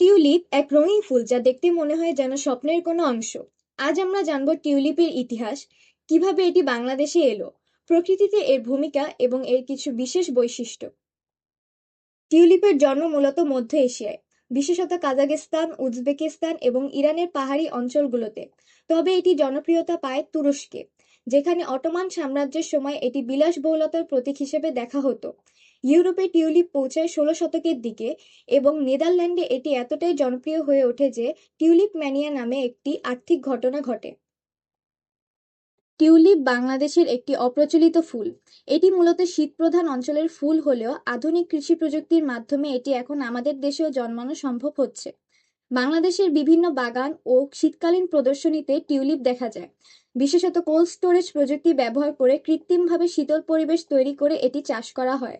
Tulip এক রঙিন ফুল যা দেখতে মনে হয় যেন স্বপ্নের কোনো অংশ। আজ আমরা জানব টিউলিপের ইতিহাস, কীভাবে এটি বাংলাদেশে এলো, প্রকৃতিতে এর ভূমিকা এবং এর কিছু বিশেষ বৈশিষ্ট্য। টিউলিপের জন্ম মূলত মধ্য এশিয়ায়, বিশেষত কাজাখস্তান উজবেকিস্তান এবং ইরানের পাহাড়ি অঞ্চলগুলোতে। তবে এটি জনপ্রিয়তা পায় তুরস্কে, যেখানে অটোমান সাম্রাজ্যের সময় এটি বিলাসবহুলতার প্রতীক হিসেবে দেখা হতো। ইউরোপে টিউলিপ পৌঁছায় ষোলো শতকের দিকে এবং নেদারল্যান্ডে এটি এতটাই জনপ্রিয় হয়ে ওঠে যে টিউলিপ ম্যানিয়া নামে একটি আর্থিক ঘটনা ঘটে। টিউলিপ বাংলাদেশের একটি অপ্রচলিত ফুল। এটি মূলত শীতপ্রধান অঞ্চলের ফুল হলেও আধুনিক কৃষি প্রযুক্তির মাধ্যমে এটি এখন আমাদের দেশেও জন্মানো সম্ভব হচ্ছে। বাংলাদেশের বিভিন্ন বাগান ও শীতকালীন প্রদর্শনীতে টিউলিপ দেখা যায়। বিশেষত কোল্ড স্টোরেজ প্রযুক্তি ব্যবহার করে কৃত্রিমভাবে শীতল পরিবেশ তৈরি করে এটি চাষ করা হয়।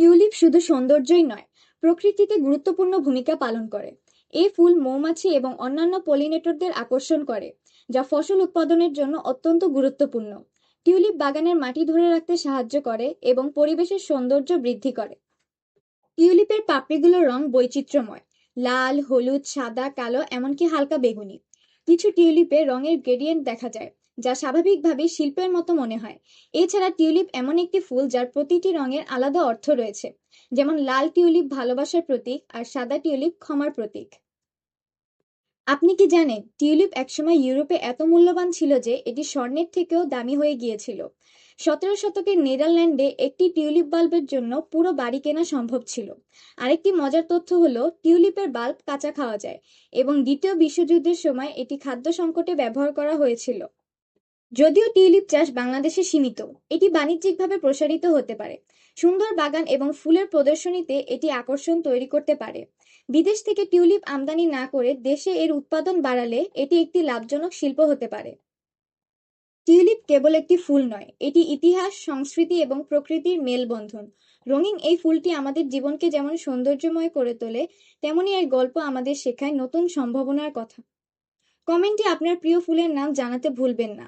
টিউলিপ শুধু সৌন্দর্যই নয়, প্রকৃতিতে গুরুত্বপূর্ণ ভূমিকা পালন করে। এই ফুল মৌমাছি এবং অন্যান্য পলিনেটরদের আকর্ষণ করে, যা ফসল উৎপাদনের জন্য অত্যন্ত গুরুত্বপূর্ণ। টিউলিপ বাগানের মাটি ধরে রাখতে সাহায্য করে এবং পরিবেশের সৌন্দর্য বৃদ্ধি করে। টিউলিপের পাপড়িগুলোর রং বৈচিত্র্যময়, লাল, হলুদ, সাদা, কালো, এমনকি হালকা বেগুনি। কিছু টিউলিপে রঙের গ্রেডিয়েন্ট দেখা যায় যা স্বাভাবিকভাবে শিল্পের মতো মনে হয়। এছাড়া টিউলিপ এমন একটি ফুল যার প্রতিটি রঙের আলাদা অর্থ রয়েছে, যেমন লাল টিউলিপ ভালোবাসার প্রতীক আর সাদা টিউলিপ ক্ষমার প্রতীক। আপনি কি জানেন, টিউলিপ একসময় ইউরোপে এত মূল্যবান ছিল যে এটি স্বর্ণের থেকেও দামি হয়ে গিয়েছিল। সতেরো শতকের নেদারল্যান্ডে একটি টিউলিপ বাল্বের জন্য পুরো বাড়ি কেনা সম্ভব ছিল। আরেকটি মজার তথ্য হলো, টিউলিপের বাল্ব কাঁচা খাওয়া যায় এবং দ্বিতীয় বিশ্বযুদ্ধের সময় এটি খাদ্য সংকটে ব্যবহার করা হয়েছিল। যদিও টিউলিপ চাষ বাংলাদেশে সীমিত, এটি বাণিজ্যিকভাবে প্রসারিত হতে পারে। সুন্দর বাগান এবং ফুলের প্রদর্শনীতে এটি আকর্ষণ তৈরি করতে পারে। বিদেশ থেকে টিউলিপ আমদানি না করে দেশে এর উৎপাদন বাড়ালে এটি একটি লাভজনক শিল্প হতে পারে। টিউলিপ কেবল একটি ফুল নয়, এটি ইতিহাস, সংস্কৃতি এবং প্রকৃতির মেলবন্ধন। রঙিন এই ফুলটি আমাদের জীবনকে যেমন সৌন্দর্যময় করে তোলে, তেমনি এর গল্প আমাদের শেখায় নতুন সম্ভাবনার কথা। কমেন্টে আপনার প্রিয় ফুলের নাম জানাতে ভুলবেন না।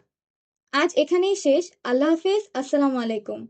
আজ এখানেই শেষ। আল্লাহ হাফেজ। আসসালামু আলাইকুম।